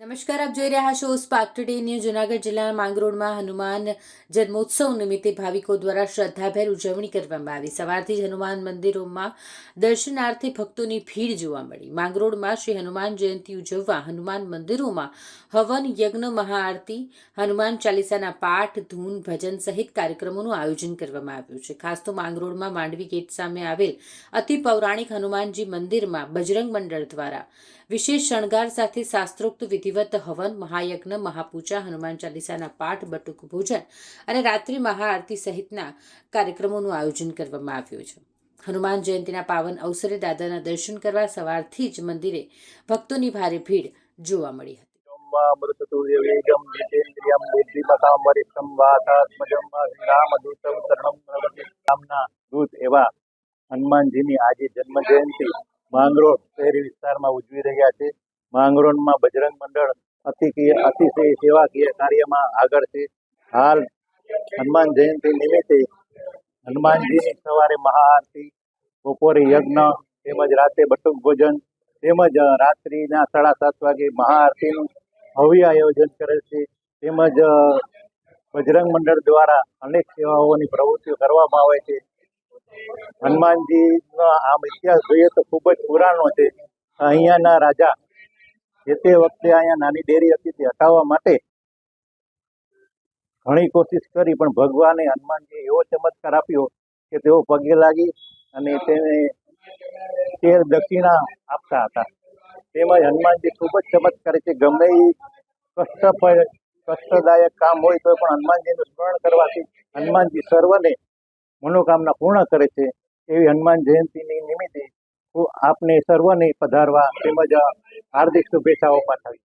નમસ્કાર, આપ જોઈ રહ્યા છો સ્પાર્ક ટુડે ન્યૂ જુનાગઢ જિલ્લાના માંગરોળમાં હનુમાન જન્મોત્સવ નિમિત્તે ભાવિકો દ્વારા શ્રદ્ધાભેર ઉજવણી કરવામાં આવી. સવારથી જ હનુમાન મંદિરોમાં દર્શનાર્થે ભક્તોની ભીડ જોવા મળી. માંગરોળમાં શ્રી હનુમાન જયંતિ ઉજવવા હનુમાન મંદિરોમાં હવન, યજ્ઞ, મહાઆરતી, હનુમાન ચાલીસાના પાઠ, ધૂન, ભજન સહિત કાર્યક્રમોનું આયોજન કરવામાં આવ્યું છે. ખાસ તો માંગરોળમાં માંડવી ગેટ સામે આવેલ અતિ પૌરાણિક હનુમાનજી મંદિરમાં બજરંગ મંડળ દ્વારા વિશેષ શણગાર સાથે શાસ્ત્રોક્ત વિધિવત હવન, મહાયજ્ઞ, મહાપૂજા, હનુમાન ચાલીસાના પાઠ, બટુક ભોજન અને રાત્રિ મહાઆરતી સહિતના કાર્યક્રમોનું આયોજન કરવામાં આવ્યું છે. હનુમાન જયંતિના પાવન અવસરે દાદાના દર્શન કરવા સવારથી જ મંદિરે ભક્તોની ભારે ભીડ જોવા મળી હતી. હનુમાનજીની આજે જન્મ જયંતિ માંગરોળ શહેરી વિસ્તારમાં ઉજવી રહ્યા છે. માંગરોળમાં બજરંગ મંડળ અતિકીય અતિશય સેવાકીય કાર્યમાં આગળ છે. હાલ હનુમાન જયંતિ નિમિત્તે હનુમાનજીની સવારે મહાઆરતી, બપોરે યજ્ઞ, તેમજ રાતે બટુક ભોજન, તેમજ રાત્રિના સાડા સાત વાગે મહાઆરતીનું ભવ્ય આયોજન કરેલ છે. તેમજ બજરંગ મંડળ દ્વારા અનેક સેવાઓની પ્રવૃત્તિઓ કરવામાં આવે છે. હનુમાનજીનો આમ ઇતિહાસ જોઈએ તો ખૂબ જ પુરાણો છે. અહીંયાના રાજા જે તે વખતે અહીંયા નાની ડેરી હતી તે હટાવવા માટે ઘણી કોશિશ કરી, પણ ભગવાને હનુમાનજી એવો ચમત્કાર આપ્યો કે તેઓ પગે લાગી અને તેને તેર દક્ષિણા આપતા હતા. તેમજ હનુમાનજી ખૂબ જ ચમત્કાર છે. ગમે એ કષ્ટ કષ્ટદાયક કામ હોય તો પણ હનુમાનજીનું સ્મરણ કરવાથી હનુમાનજી સર્વને મનોકામના પૂર્ણ કરે છે. એવી હનુમાન જયંતિની નિમિત્તે આપને સર્વને પધારવા તેમજ હાર્દિક શુભેચ્છાઓ પાઠવી